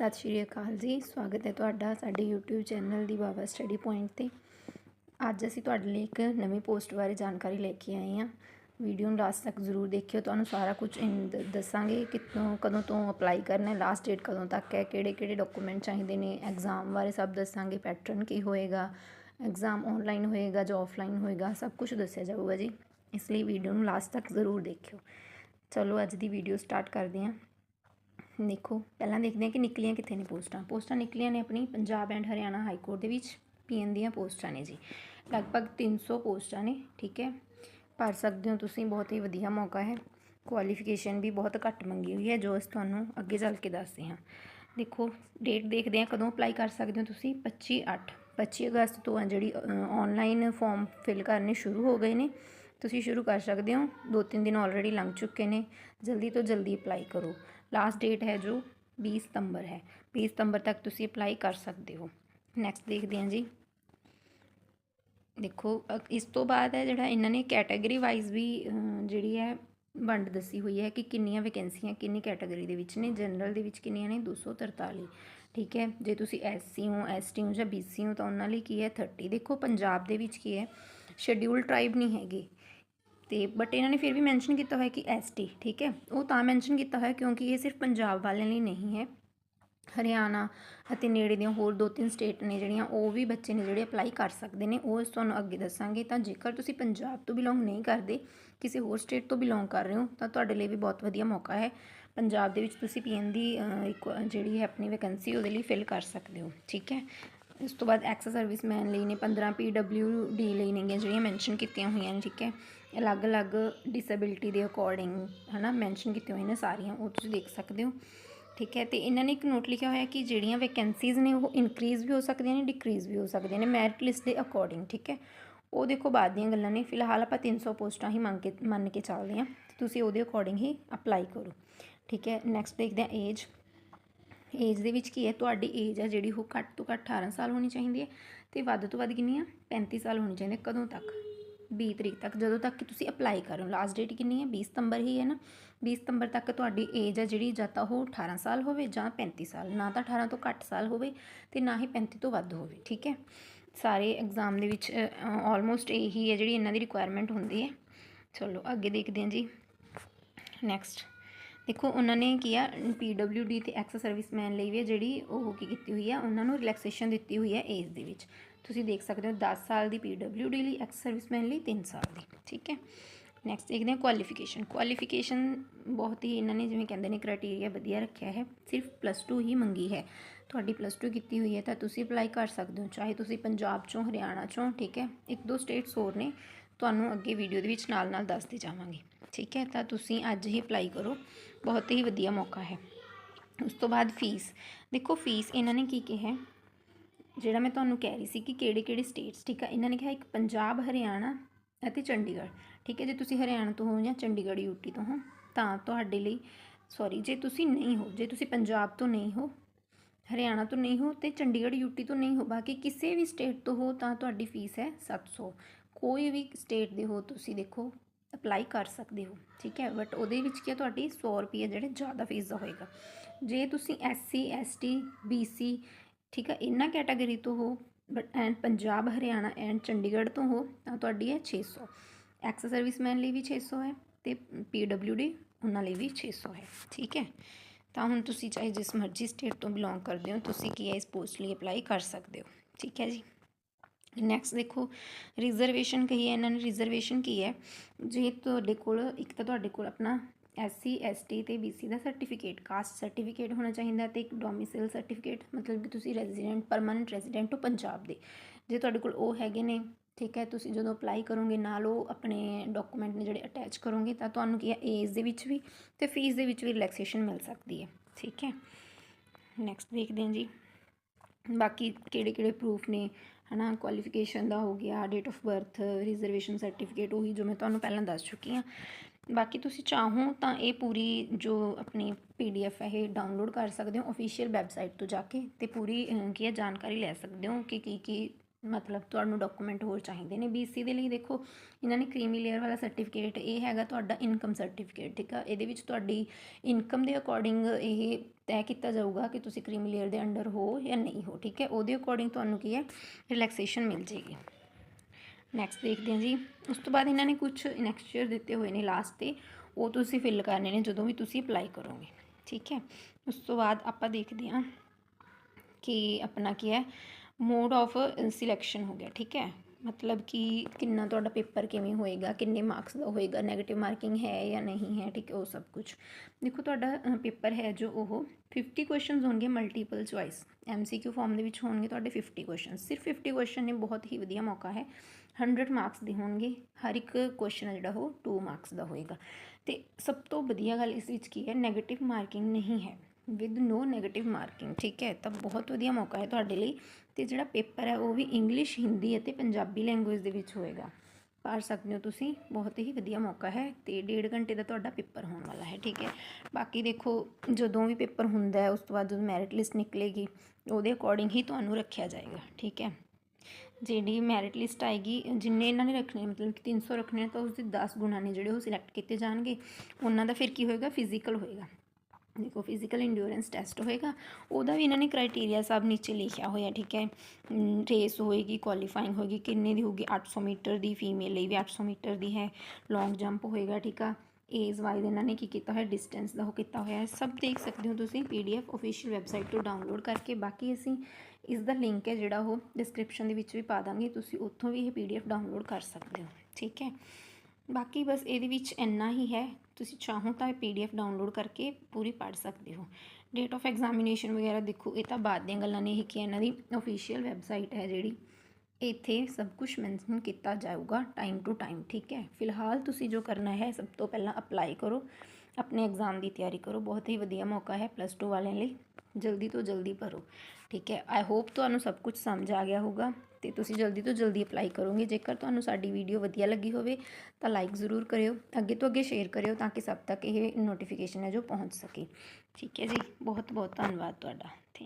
ਸਤਿ ਸ਼੍ਰੀ ਅਕਾਲ ਜੀ। ਸਵਾਗਤ ਹੈ ਤੁਹਾਡਾ ਸਾਡੇ YouTube ਚੈਨਲ ਦੀ ਬਾਬਾ ਸਟੱਡੀ ਪੁਆਇੰਟ ਤੇ। ਅੱਜ ਅਸੀਂ ਤੁਹਾਡੇ ਲਈ ਇੱਕ ਨਵੀਂ ਪੋਸਟ ਬਾਰੇ ਜਾਣਕਾਰੀ ਲੈ ਕੇ ਆਏ ਹਾਂ। ਵੀਡੀਓ ਨੂੰ ਲਾਸਟ ਤੱਕ ਜ਼ਰੂਰ ਦੇਖਿਓ। ਤੁਹਾਨੂੰ ਸਾਰਾ ਕੁਝ ਦੱਸਾਂਗੇ ਕਿਤੋਂ ਕਦੋਂ ਤੋਂ ਅਪਲਾਈ ਕਰਨਾ ਹੈ। ਲਾਸਟ ਡੇਟ ਕਦੋਂ ਤੱਕ ਹੈ? ਕਿਹੜੇ ਕਿਹੜੇ ਡਾਕੂਮੈਂਟ ਚਾਹੀਦੇ ਨੇ? ਐਗਜ਼ਾਮ ਬਾਰੇ ਸਭ ਦੱਸਾਂਗੇ। ਪੈਟਰਨ ਕੀ ਹੋਏਗਾ? ਐਗਜ਼ਾਮ ਆਨਲਾਈਨ ਹੋਏਗਾ ਜਾਂ ਆਫਲਾਈਨ ਹੋਏਗਾ? ਸਭ ਕੁਝ ਦੱਸਿਆ ਜਾਊਗਾ ਜੀ। ਇਸ ਲਈ ਵੀਡੀਓ ਨੂੰ ਲਾਸਟ ਤੱਕ ਜ਼ਰੂਰ ਦੇਖਿਓ। ਚਲੋ ਅੱਜ ਦੀ ਵੀਡੀਓ ਸਟਾਰਟ ਕਰਦੇ ਹਾਂ। ਦੇਖੋ, ਪਹਿਲਾਂ ਦੇਖਦੇ ਹਾਂ ਕਿ ਨਿਕਲੀਆਂ ਕਿੱਥੇ ਨੇ ਪੋਸਟਾਂ। ਪੋਸਟਾਂ ਨਿਕਲੀਆਂ ਨੇ ਆਪਣੀ Punjab and Haryana high court ਦੇ ਵਿੱਚ, ਪੀਐਨ ਦੀਆਂ ਪੋਸਟਾਂ ਨੇ ਜੀ। ਲਗਭਗ 300 ਪੋਸਟਾਂ ਨੇ, ਠੀਕ ਹੈ। ਭਰ ਸਕਦੇ ਹੋ ਤੁਸੀਂ, ਬਹੁਤ ਹੀ ਵਧੀਆ ਮੌਕਾ ਹੈ। ਕੁਆਲੀਫਿਕੇਸ਼ਨ ਵੀ ਬਹੁਤ ਘੱਟ ਮੰਗੀ ਹੋਈ ਹੈ, ਜੋ ਅਸੀਂ ਤੁਹਾਨੂੰ ਅੱਗੇ ਚੱਲ ਕੇ ਦੱਸਦੇ ਹਾਂ। ਦੇਖੋ, ਡੇਟ ਦੇਖਦੇ ਹਾਂ ਕਦੋਂ ਅਪਲਾਈ ਕਰ ਸਕਦੇ ਹੋ ਤੁਸੀਂ 25 8 25 ਅਗਸਤ ਤੋਂ ਆ ਜਿਹੜੀ ਆਨਲਾਈਨ ਫਾਰਮ ਫਿਲ ਕਰਨੇ ਸ਼ੁਰੂ ਹੋ ਗਏ ਨੇ। ਤੁਸੀਂ ਸ਼ੁਰੂ ਕਰ ਸਕਦੇ ਹੋ, ਦੋ ਤਿੰਨ ਦਿਨ ਆਲਰੇਡੀ ਲੰਘ ਚੁੱਕੇ ਨੇ। ਜਲਦੀ ਤੋਂ ਜਲਦੀ ਅਪਲਾਈ ਕਰੋ। ਲਾਸਟ ਡੇਟ ਹੈ ਜੋ 20 ਸਤੰਬਰ ਹੈ। 20 ਸਤੰਬਰ ਤੱਕ ਤੁਸੀਂ ਅਪਲਾਈ ਕਰ ਸਕਦੇ ਹੋ। ਨੈਕਸਟ ਦੇਖਦੇ ਹਾਂ ਜੀ। ਦੇਖੋ ਇਸ ਤੋਂ ਬਾਅਦ ਹੈ ਜਿਹੜਾ ਇਹਨਾਂ ਨੇ ਕੈਟਾਗਰੀ ਵਾਈਜ਼ ਵੀ ਜਿਹੜੀ ਹੈ, ਵੰਡ ਦੱਸੀ ਹੋਈ ਹੈ ਕਿ ਕਿੰਨੀਆਂ ਵੈਕੈਂਸੀਆਂ ਕਿੰਨੀ ਕੈਟਾਗਰੀ ਦੇ ਵਿੱਚ ਨੇ। ਜਨਰਲ ਦੇ ਵਿੱਚ ਕਿੰਨੀਆਂ ਨੇ? 243 ਠੀਕ ਹੈ? ਜੇ ਤੁਸੀਂ ਐਸਸੀ ਹੋ ਐਸਟੀ ਹੋ ਜਾਂ ਬੀਸੀ ਹੋ ਤਾਂ ਉਹਨਾਂ ਲਈ ਕੀ ਹੈ? 30 ਦੇਖੋ, ਪੰਜਾਬ ਦੇ ਵਿੱਚ ਕੀ ਹੈ? ਸ਼ੈਡਿਊਲ ਟ੍ਰਾਈਬ ਨਹੀਂ ਹੈਗੇ। ਤੇ ਬਟ ਇਹਨਾਂ ਨੇ ਫਿਰ ਵੀ ਮੈਂਸ਼ਨ ਕੀਤਾ ਹੋਇਆ ਕਿ ਐਸਟੀ ਠੀਕ ਹੈ? ਉਹ ਤਾਂ ਮੈਂਸ਼ਨ ਕੀਤਾ ਹੋਇਆ ਕਿਉਂਕਿ ਇਹ ਸਿਰਫ ਪੰਜਾਬ ਵਾਲਿਆਂ ਲਈ ਨਹੀਂ ਹੈ। ਹਰਿਆਣਾ ਅਤੇ ਨੇੜੇ ਦੀਆਂ ਹੋਰ ਦੋ ਤਿੰਨ ਸਟੇਟ ਨੇ ਜਿਹੜੀਆਂ, ਉਹ ਵੀ ਬੱਚੇ ਨੇ ਜਿਹੜੇ ਅਪਲਾਈ ਕਰ ਸਕਦੇ ਨੇ, ਉਹ ਤੁਹਾਨੂੰ ਅੱਗੇ ਦੱਸਾਂਗੇ। ਤਾਂ ਜੇਕਰ ਤੁਸੀਂ ਪੰਜਾਬ ਤੋਂ ਬਿਲੋਂਗ ਨਹੀਂ ਕਰਦੇ, ਕਿਸੇ ਹੋਰ ਸਟੇਟ ਤੋਂ ਬਿਲੋਂਗ ਕਰ ਰਹੇ ਹੋ, ਤਾਂ ਤੁਹਾਡੇ ਲਈ ਵੀ ਬਹੁਤ ਵਧੀਆ ਮੌਕਾ ਹੈ। ਪੰਜਾਬ ਦੇ ਵਿੱਚ ਤੁਸੀਂ ਪੀਐਨ ਦੀ ਇੱਕ, ਜਿਹੜੀ ਹੈ ਆਪਣੀ ਵੈਕੈਂਸੀ ਉਹਦੇ ਲਈ ਫਿਲ ਕਰ ਸਕਦੇ ਹੋ, ਠੀਕ ਹੈ? ਇਸ ਤੋਂ ਬਾਅਦ ਐਕਸ ਸਰਵਿਸਮੈਨ ਲਈ ਨੇ 15 ਪੀਡਬਲਯੂ ਡੀ ਲਈ ਨੇਗੀਆਂ ਜਿਹੜੀਆਂ ਮੈਂਸ਼ਨ ਕੀਤੀਆਂ ਹੋਈਆਂ ਨੇ, ਠੀਕ ਹੈ? ਅਲੱਗ-ਅਲੱਗ ਡਿਸੇਬਿਲਟੀ ਦੇ ਅਕੋਰਡਿੰਗ ਹੈ ਨਾ ਮੈਂਸ਼ਨ ਕੀਤੀਆਂ ਹੋਈਆਂ ਨੇ ਸਾਰੀਆਂ, ਉਹ ਤੁਸੀਂ ਦੇਖ ਸਕਦੇ ਹੋ। ਠੀਕ ਹੈ, ਤੇ ਇਹਨਾਂ ਨੇ ਇੱਕ ਨੋਟ ਲਿਖਿਆ ਹੋਇਆ ਕਿ ਜਿਹੜੀਆਂ ਵੈਕੈਂਸੀਜ਼ ਨੇ ਉਹ ਇਨਕਰੀਜ਼ ਵੀ ਹੋ ਸਕਦੀਆਂ ਨੇ ਡਿਕਰੀਜ਼ ਵੀ ਹੋ ਸਕਦੀਆਂ ਨੇ ਮੈਰਿਟ ਲਿਸਟ ਦੇ ਅਕੋਰਡਿੰਗ ਠੀਕ ਹੈ। ਉਹ ਦੇਖੋ ਬਾਅਦ ਦੀਆਂ ਗੱਲਾਂ ਨੇ, ਫਿਲਹਾਲ ਆਪਾਂ 300 ਪੋਸਟਾਂ ਹੀ ਮੰਗ ਕੇ, ਮੰਨ ਕੇ ਚੱਲਦੇ ਹਾਂ ਤੁਸੀਂ ਉਹਦੇ ਅਕੋਰਡਿੰਗ ਹੀ ਅਪਲਾਈ ਕਰੋ। ਠੀਕ ਹੈ ਨੈਕਸਟ ਦੇਖਦੇ ਹਾਂ ਏਜ ਏਜ ਦੇ ਵਿੱਚ ਕੀ ਹੈ, ਤੁਹਾਡੀ ਏਜ ਹੈ ਜਿਹੜੀ ਉਹ ਘੱਟ ਤੋਂ ਘੱਟ 18 ਸਾਲ ਹੋਣੀ ਚਾਹੀਦੀ ਹੈ, ਤੇ ਵੱਧ ਤੋਂ ਵੱਧ ਕਿੰਨੀ ਆ? 35 ਸਾਲ ਹੋਣੀ ਚਾਹੀਦੀ ਹੈ, ਕਦੋਂ ਤੱਕ? 20 ਤਰੀਕ ਤੱਕ, ਜਦੋਂ ਤੱਕ ਕਿ ਤੁਸੀਂ ਅਪਲਾਈ ਕਰੋ। ਲਾਸਟ ਡੇਟ ਕਿੰਨੀ ਹੈ? 20 ਸਤੰਬਰ ਹੀ ਹੈ ਨਾ। 20 ਸਤੰਬਰ ਤੱਕ ਤੁਹਾਡੀ ਏਜ ਹੈ ਜਿਹੜੀ, ਜਾਂ ਤਾਂ ਉਹ 18 ਸਾਲ ਹੋਵੇ ਜਾਂ 35 ਸਾਲ। ਨਾ ਤਾਂ 18 ਤੋਂ ਘੱਟ ਸਾਲ ਹੋਵੇ ਤੇ ਨਾ ਹੀ 35 ਤੋਂ ਵੱਧ ਹੋਵੇ, ਠੀਕ ਹੈ? ਸਾਰੇ ਐਗਜ਼ਾਮ ਦੇ ਵਿੱਚ ਆਲਮੋਸਟ ਇਹੀ ਹੈ ਜਿਹੜੀ ਇਹਨਾਂ ਦੀ ਰਿਕੁਆਇਰਮੈਂਟ ਹੁੰਦੀ ਹੈ। ਚਲੋ, ਅੱਗੇ ਦੇਖਦੇ ਹਾਂ ਜੀ। ਨੈਕਸਟ ਦੇਖੋ, ਉਹਨਾਂ ਨੇ ਕੀ ਆ ਪੀਡਬਲਯੂਡੀ ਤੇ ਐਕਸ ਸਰਵਿਸਮੈਨ ਲਈ ਵੀ ਜਿਹੜੀ ਉਹ ਕੀ ਕੀਤੀ ਹੋਈ ਆ, ਉਹਨਾਂ ਨੂੰ ਰਿਲੈਕਸੇਸ਼ਨ ਦਿੱਤੀ ਹੋਈ ਹੈ ਏਜ ਦੇ ਵਿੱਚ। ਤੁਸੀਂ ਦੇਖ ਸਕਦੇ ਹੋ 10 ਸਾਲ ਦੀ ਪੀਡਬਲਯੂਡੀ ਲਈ ਐਕਸ ਸਰਵਿਸਮੈਨ ਲਈ 3 ਸਾਲ ਦੀ, ਠੀਕ ਹੈ? ਨੈਕਸਟ ਦੇਖਦੇ ਹਾਂ ਕੁਆਲੀਫਿਕੇਸ਼ਨ ਕੁਆਲੀਫਿਕੇਸ਼ਨ ਬਹੁਤ ਹੀ ਇਹਨਾਂ ਨੇ ਜਿਵੇਂ ਕਹਿੰਦੇ ਨੇ ਕ੍ਰਾਈਟੇਰੀਆ ਵਧੀਆ ਰੱਖਿਆ ਹੈ, ਸਿਰਫ ਪਲੱਸ 2 ਹੀ ਮੰਗੀ ਹੈ। ਤੁਹਾਡੀ ਪਲੱਸ 2 ਕੀਤੀ ਹੋਈ ਹੈ ਤਾਂ ਤੁਸੀਂ ਅਪਲਾਈ ਕਰ ਸਕਦੇ ਹੋ, ਚਾਹੇ ਤੁਸੀਂ ਪੰਜਾਬ ਚੋਂ, ਹਰਿਆਣਾ ਚੋਂ, ਠੀਕ ਹੈ? ਇੱਕ ਦੋ ਸਟੇਟਸ ਹੋਰ ਨੇ, ਤੁਹਾਨੂੰ ਅੱਗੇ ਵੀਡੀਓ ਦੇ ਵਿੱਚ ਨਾਲ ਨਾਲ ਦੱਸਦੇ ਜਾਵਾਂਗੇ, ਠੀਕ ਹੈ? ਤਾਂ ਤੁਸੀਂ ਅੱਜ ਹੀ ਅਪਲਾਈ ਕਰੋ, ਬਹੁਤ ਹੀ ਵਧੀਆ ਮੌਕਾ ਹੈ। ਉਸ ਤੋਂ ਬਾਅਦ ਫੀਸ ਦੇਖੋ ਫੀਸ ਇਹਨਾਂ ਨੇ ਕੀ ਕਿਹਾ ਜਿਹੜਾ ਮੈਂ ਤੁਹਾਨੂੰ ਕਹਿ ਰਹੀ ਸੀ ਕਿ ਕਿਹੜੇ ਕਿਹੜੇ ਸਟੇਟਸ ਠੀਕ ਆ, ਇਹਨਾਂ ਨੇ ਕਿਹਾ ਇੱਕ ਪੰਜਾਬ, ਹਰਿਆਣਾ ਅਤੇ ਚੰਡੀਗੜ੍ਹ, ਠੀਕ ਹੈ, ਜੇ ਤੁਸੀਂ ਹਰਿਆਣਾ ਤੋਂ ਹੋ ਜਾਂ ਚੰਡੀਗੜ੍ਹ ਯੂਟੀ ਤੋਂ ਹੋ, ਤਾਂ ਤੁਹਾਡੇ ਲਈ ਸੌਰੀ ਜੇ ਤੁਸੀਂ ਨਹੀਂ ਹੋ, ਜੇ ਤੁਸੀਂ ਪੰਜਾਬ ਤੋਂ ਨਹੀਂ ਹੋ, ਹਰਿਆਣਾ ਤੋਂ ਨਹੀਂ ਹੋ ਤੇ ਚੰਡੀਗੜ੍ਹ ਯੂਟੀ ਤੋਂ ਨਹੀਂ ਹੋ, ਬਾਕੀ ਕਿਸੇ ਵੀ ਸਟੇਟ ਤੋਂ ਹੋ ਤਾਂ ਤੁਹਾਡੀ ਫੀਸ ਹੈ 700 ਕੋਈ ਵੀ ਸਟੇਟ ਦੇ ਹੋ ਤੁਸੀਂ ਦੇਖੋ ਅਪਲਾਈ ਕਰ ਸਕਦੇ ਹੋ, ਠੀਕ ਹੈ ਬਟ ਉਹਦੇ ਵਿੱਚ ਕੀ ਤੁਹਾਡੀ 100 ਰੁਪਏ ਜਿਹੜੇ ਜ਼ਿਆਦਾ ਫੀਸ ਦਾ ਹੋਏਗਾ। ਜੇ ਤੁਸੀਂ ਐਸਸੀ ਐਸਟੀ ਬੀਸੀ ਠੀਕ ਹੈ ਇਹਨਾਂ ਕੈਟਾਗਰੀ ਤੋਂ ਹੋ but and Punjab, Haryana and Chandigarh ਤੋਂ ਹੋ, ਤਾਂ ਤੁਹਾਡੀ ਹੈ 600 ਐਕਸ ਸਰਵਿਸਮੈਨ ਲਈ ਵੀ 600 ਹੈ ਤੇ ਪੀਡਬਲਯੂਡੀ ਉਹਨਾਂ ਲਈ ਵੀ 600 ਹੈ, ਠੀਕ ਹੈ? ਤਾਂ ਹੁਣ ਤੁਸੀਂ ਚਾਹੇ ਜਿਸ ਮਰਜ਼ੀ ਸਟੇਟ ਤੋਂ ਬਿਲੋਂਗ ਕਰਦੇ ਹੋ, ਤੁਸੀਂ ਕੀ ਹੈ ਇਸ ਪੋਸਟ ਲਈ ਅਪਲਾਈ ਕਰ ਸਕਦੇ ਹੋ, ਠੀਕ ਹੈ ਜੀ? ਨੈਕਸਟ ਦੇਖੋ ਰਿਜ਼ਰਵੇਸ਼ਨ ਕਹੀ ਹੈ ਇਹਨਾਂ ਨੇ ਰਿਜ਼ਰਵੇਸ਼ਨ ਕੀ ਹੈ? ਜੇ ਤੁਹਾਡੇ ਕੋਲ, ਇੱਕ ਤਾਂ ਤੁਹਾਡੇ ਕੋਲ ਆਪਣਾ ਐਸਸੀ, ਐਸਟੀ ਤੇ ਬੀਸੀ ਦਾ ਸਰਟੀਫਿਕੇਟ ਕਾਸਟ ਸਰਟੀਫਿਕੇਟ ਹੋਣਾ ਚਾਹੀਦਾ ਤੇ ਇੱਕ ਡੋਮਿਸਾਈਲ ਸਰਟੀਫਿਕੇਟ ਮਤਲਬ ਕਿ ਤੁਸੀਂ ਰੈਜ਼ੀਡੈਂਟ ਪਰਮਨੈਂਟ ਰੈਜ਼ੀਡੈਂਟ ਹੋ ਪੰਜਾਬ ਦੇ। ਜੇ ਤੁਹਾਡੇ ਕੋਲ ਉਹ ਹੈਗੇ ਨੇ, ਠੀਕ ਹੈ, ਤੁਸੀਂ ਜਦੋਂ ਅਪਲਾਈ ਕਰੋਗੇ, ਨਾਲ ਉਹ ਆਪਣੇ ਡਾਕੂਮੈਂਟ ਨੇ ਜਿਹੜੇ ਅਟੈਚ ਕਰੋਗੇ, ਤਾਂ ਤੁਹਾਨੂੰ ਕੀ ਹੈ ਏਜ ਦੇ ਵਿੱਚ ਵੀ ਤੇ ਫੀਸ ਦੇ ਵਿੱਚ ਵੀ ਰਿਲੈਕਸੇਸ਼ਨ ਮਿਲ ਸਕਦੀ ਹੈ, ਠੀਕ ਹੈ। ਨੈਕਸਟ ਦੇਖਦੇ ਹਾਂ ਜੀ। ਬਾਕੀ ਕਿਹੜੇ ਕਿਹੜੇ ਪ੍ਰੂਫ ਨੇ, ਹਨਾ ਕੁਆਲੀਫਿਕੇਸ਼ਨ ਦਾ ਹੋ ਗਿਆ date of birth reservation certificate ਉਹੀ ਜੋ ਮੈਂ ਤੁਹਾਨੂੰ ਪਹਿਲਾਂ ਦੱਸ ਚੁੱਕੀ ਹਾਂ। ਬਾਕੀ ਤੁਸੀਂ ਚਾਹੋ ਤਾਂ ਇਹ ਪੂਰੀ ਜੋ ਆਪਣੀ ਪੀਡੀਐਫ ਹੈ, ਇਹ ਡਾਊਨਲੋਡ ਕਰ ਸਕਦੇ ਹੋ ਅਫੀਸ਼ੀਅਲ ਵੈਬਸਾਈਟ ਤੋਂ ਜਾ ਕੇ ਤੇ ਪੂਰੀ ਕੀ ਹੈ, ਜਾਣਕਾਰੀ ਲੈ ਸਕਦੇ ਹੋ ਕਿ ਕੀ ਕੀ ਮਤਲਬ ਤੁਹਾਨੂੰ ਡਾਕੂਮੈਂਟ ਹੋਰ ਚਾਹੀਦੇ ਨੇ। BC ਦੇ ਲਈ ਦੇਖੋ, ਇਹਨਾਂ ਨੇ ਕ੍ਰੀਮੀ ਲੇਅਰ ਵਾਲਾ ਸਰਟੀਫਿਕੇਟ ਇਹ ਹੈਗਾ ਤੁਹਾਡਾ ਇਨਕਮ ਸਰਟੀਫਿਕੇਟ ਠੀਕ ਆ? ਇਹਦੇ ਵਿੱਚ ਤੁਹਾਡੀ ਇਨਕਮ ਦੇ ਅਕੋਰਡਿੰਗ ਇਹ ਤੈਅ ਕੀਤਾ ਜਾਊਗਾ ਕਿ ਤੁਸੀਂ ਕ੍ਰੀਮੀ ਲੇਅਰ ਦੇ ਅੰਡਰ ਹੋ ਜਾਂ ਨਹੀਂ ਹੋ, ਠੀਕ ਹੈ? ਉਹਦੇ ਅਕੋਰਡਿੰਗ ਤੁਹਾਨੂੰ ਕੀ ਹੈ ਰਿਲੈਕਸੇਸ਼ਨ ਮਿਲ ਜੇਗੀ ਨੈਕਸਟ ਦੇਖਦੇ ਹਾਂ ਜੀ। ਉਸ ਤੋਂ ਬਾਅਦ ਇਹਨਾਂ ਨੇ ਕੁਝ ਨੈਕਸਚਰ ਦਿੱਤੇ ਹੋਏ ਨੇ ਲਾਸਟ ਤੇ। ਉਹ ਤੁਸੀਂ ਫਿਲ ਕਰਨੇ ਨੇ ਜਦੋਂ ਵੀ ਤੁਸੀਂ ਅਪਲਾਈ ਕਰੋਗੇ। ਠੀਕ ਹੈ? ਉਸ ਤੋਂ ਬਾਅਦ ਆਪਾਂ ਦੇਖਦੇ ਹਾਂ ਕਿ ਆਪਣਾ ਕੀ ਹੈ। ਮੋਡ ਆਫ ਸਿਲੈਕਸ਼ਨ ਹੋ ਗਿਆ। ਠੀਕ ਹੈ? ਮਤਲਬ ਕਿ ਕਿੰਨਾ ਤੁਹਾਡਾ ਪੇਪਰ ਕਿਵੇਂ ਹੋਏਗਾ, ਕਿੰਨੇ ਮਾਰਕਸ ਦਾ ਹੋਏਗਾ ਨੈਗੇਟਿਵ ਮਾਰਕਿੰਗ ਹੈ ਜਾਂ ਨਹੀਂ ਹੈ, ਠੀਕ ਹੈ, ਉਹ ਸਭ ਕੁਝ ਦੇਖੋ ਤੁਹਾਡਾ ਪੇਪਰ ਹੈ ਜੋ ਉਹ 50 ਕੁਐਸਚਨਸ ਹੋਣਗੇ ਮਲਟੀਪਲ ਚੁਆਇਸ ਐਮਸੀਕਿਊ ਫਾਰਮ ਦੇ ਵਿੱਚ ਹੋਣਗੇ ਤੁਹਾਡੇ 50 ਕੁਐਸਚਨਸ ਸਿਰਫ 50 ਕੁਐਸਚਨ ਨੇ ਬਹੁਤ ਹੀ ਵਧੀਆ ਮੌਕਾ ਹੈ। 100 ਮਾਰਕਸ ਦੇ ਹੋਣਗੇ। ਹਰ ਇੱਕ ਕੁਐਸਚਨ ਹੈ ਜਿਹੜਾ ਉਹ 2 ਮਾਰਕਸ ਦਾ ਹੋਏਗਾ। ਤੇ ਸਭ ਤੋਂ ਵਧੀਆ ਗੱਲ ਇਸ ਵਿੱਚ ਕੀ ਹੈ? ਨੈਗੇਟਿਵ ਮਾਰਕਿੰਗ ਨਹੀਂ ਹੈ। ਵਿਦ ਨੋ 네ਗੇਟਿਵ ਮਾਰਕਿੰਗ ਠੀਕ ਹੈ? ਤਾਂ ਬਹੁਤ ਵਧੀਆ ਮੌਕਾ ਹੈ ਤੁਹਾਡੇ ਲਈ ਤੇ ਜਿਹੜਾ ਪੇਪਰ ਹੈ ਉਹ ਵੀ ਇੰਗਲਿਸ਼ ਹਿੰਦੀ ਅਤੇ ਪੰਜਾਬੀ ਲੈਂਗੁਏਜ ਦੇ ਵਿੱਚ ਹੋਏਗਾ। ਪੜ੍ਹ ਸਕਦੇ ਹੋ ਤੁਸੀਂ, ਬਹੁਤ ਹੀ ਵਧੀਆ ਮੌਕਾ ਹੈ ਤੇ ਡੇਢ ਘੰਟੇ ਦਾ ਤੁਹਾਡਾ ਪੇਪਰ ਹੋਣ ਵਾਲਾ ਹੈ, ਠੀਕ ਹੈ? ਬਾਕੀ ਦੇਖੋ, ਜਦੋਂ ਵੀ ਪੇਪਰ ਹੁੰਦਾ ਹੈ, ਉਸ ਤੋਂ ਬਾਅਦ ਜਦੋਂ ਮੈਰਿਟ ਲਿਸਟ ਨਿਕਲੇਗੀ, ਉਹਦੇ ਅਕੋਰਡਿੰਗ ਹੀ ਤੁਹਾਨੂੰ ਰੱਖਿਆ ਜਾਏਗਾ, ਠੀਕ ਹੈ? ਜਿਹੜੀ ਮੈਰਿਟ ਲਿਸਟ ਆਏਗੀ, ਜਿੰਨੇ ਇਹਨਾਂ ਨੇ ਰੱਖਣੇ, ਮਤਲਬ ਕਿ 300 ਰੱਖਣੇ ਤਾਂ ਉਸ ਦੇ 10 ਗੁਣਾ ਨੇ ਜਿਹੜੇ ਉਹ ਸਿਲੈਕਟ ਕੀਤੇ ਜਾਣਗੇ। ਉਹਨਾਂ ਦਾ ਫਿਰ ਕੀ ਹੋਏਗਾ? ਫਿਜ਼ੀਕਲ ਹੋਏਗਾ। ਦੇਖੋ ਫਿਜ਼ੀਕਲ ਇੰਡਿਊਰੈਂਸ ਟੈਸਟ ਹੋਏਗਾ ਉਹਦਾ ਵੀ ਇਹਨਾਂ ਨੇ ਕ੍ਰਾਈਟੇਰੀਆ ਸਭ ਨੀਚੇ ਲਿਖਿਆ ਹੋਇਆ ਠੀਕ ਹੈ ਰੇਸ ਹੋਏਗੀ ਕੁਆਲੀਫਾਈਂਗ ਹੋਏਗੀ ਕਿੰਨੇ ਦੀ ਹੋਗੀ 800 ਮੀਟਰ ਦੀ ਫੀਮੇਲ ਲਈ ਵੀ 800 ਮੀਟਰ ਦੀ ਹੈ ਲੌਂਗ ਜੰਪ ਹੋਏਗਾ ਠੀਕ ਆ ਏਜ ਵਾਈਜ਼ ਇਹਨਾਂ ਨੇ ਕੀ ਕੀਤਾ ਹੋਇਆ ਡਿਸਟੈਂਸ ਦਾ ਉਹ ਕੀਤਾ ਹੋਇਆ ਹੈ ਸਭ ਦੇਖ ਸਕਦੇ ਹੋ ਤੁਸੀਂ ਪੀਡੀਐਫ ਅਫੀਸ਼ੀਅਲ ਵੈਬਸਾਈਟ ਤੋਂ ਡਾਊਨਲੋਡ ਕਰਕੇ ਬਾਕੀ ਅਸੀਂ ਇਸ ਦਾ ਲਿੰਕ ਹੈ ਜਿਹੜਾ ਉਹ ਡਿਸਕ੍ਰਿਪਸ਼ਨ ਦੇ ਵਿੱਚ ਵੀ ਪਾ ਦਾਂਗੇ ਤੁਸੀਂ ਉੱਥੋਂ ਵੀ ਇਹ ਪੀਡੀਐਫ ਡਾਊਨਲੋਡ ਕਰ ਸਕਦੇ ਹੋ ਠੀਕ ਹੈ ਬਾਕੀ ਬਸ ਇਹਦੇ ਵਿੱਚ ਇੰਨਾ ਹੀ ਹੈ। ਤੁਸੀਂ ਚਾਹੋ ਤਾਂ ਇਹ ਪੀਡੀਐਫ ਡਾਊਨਲੋਡ ਕਰਕੇ ਪੂਰੀ ਪੜ੍ਹ ਸਕਦੇ ਹੋ। ਡੇਟ ਆਫ ਐਗਜ਼ਾਮੀਨੇਸ਼ਨ ਵਗੈਰਾ ਦੇਖੋ, ਇਹ ਤਾਂ ਬਾਅਦ ਦੀਆਂ ਗੱਲਾਂ ਨੇ, ਇਹ ਕਿ ਇਹਨਾਂ ਦੀ ਅਫੀਸ਼ੀਅਲ ਵੈਬਸਾਈਟ ਹੈ ਜਿਹੜੀ। ਇੱਥੇ ਸਭ ਕੁਝ ਮੈਂਸ਼ਨ ਕੀਤਾ ਜਾਊਗਾ ਟਾਈਮ ਟੂ ਟਾਈਮ ਠੀਕ ਹੈ। ਫਿਲਹਾਲ ਤੁਸੀਂ ਜੋ ਕਰਨਾ ਹੈ, ਸਭ ਤੋਂ ਪਹਿਲਾਂ ਅਪਲਾਈ ਕਰੋ। ਆਪਣੇ ਐਗਜ਼ਾਮ ਦੀ ਤਿਆਰੀ ਕਰੋ। ਬਹੁਤ ਹੀ ਵਧੀਆ ਮੌਕਾ ਹੈ ਪਲੱਸ 2 ਵਾਲਿਆਂ ਲਈ। ਜਲਦੀ ਤੋਂ ਜਲਦੀ ਭਰੋ, ਠੀਕ ਹੈ? ਆਈ ਹੋਪ ਤੁਹਾਨੂੰ ਸਭ ਕੁਝ ਸਮਝ ਆ ਗਿਆ ਹੋਊਗਾ ਤੇ ਤੁਸੀਂ ਜਲਦੀ ਤੋਂ ਜਲਦੀ ਅਪਲਾਈ ਕਰੋਗੇ। ਜੇਕਰ ਤੁਹਾਨੂੰ ਸਾਡੀ ਵੀਡੀਓ ਵਧੀਆ ਲੱਗੀ ਹੋਵੇ, ਤਾਂ ਲਾਈਕ ਜ਼ਰੂਰ ਕਰਿਓ, ਅੱਗੇ ਤੋਂ ਅੱਗੇ ਸ਼ੇਅਰ ਕਰਿਓ ਤਾਂ ਕਿ ਸਭ ਤੱਕ ਇਹ ਨੋਟੀਫਿਕੇਸ਼ਨ ਹੈ ਜੋ ਪਹੁੰਚ ਸਕੇ। ਠੀਕ ਹੈ ਜੀ? ਬਹੁਤ ਬਹੁਤ ਧੰਨਵਾਦ ਤੁਹਾਡਾ। ਥੈਂਕ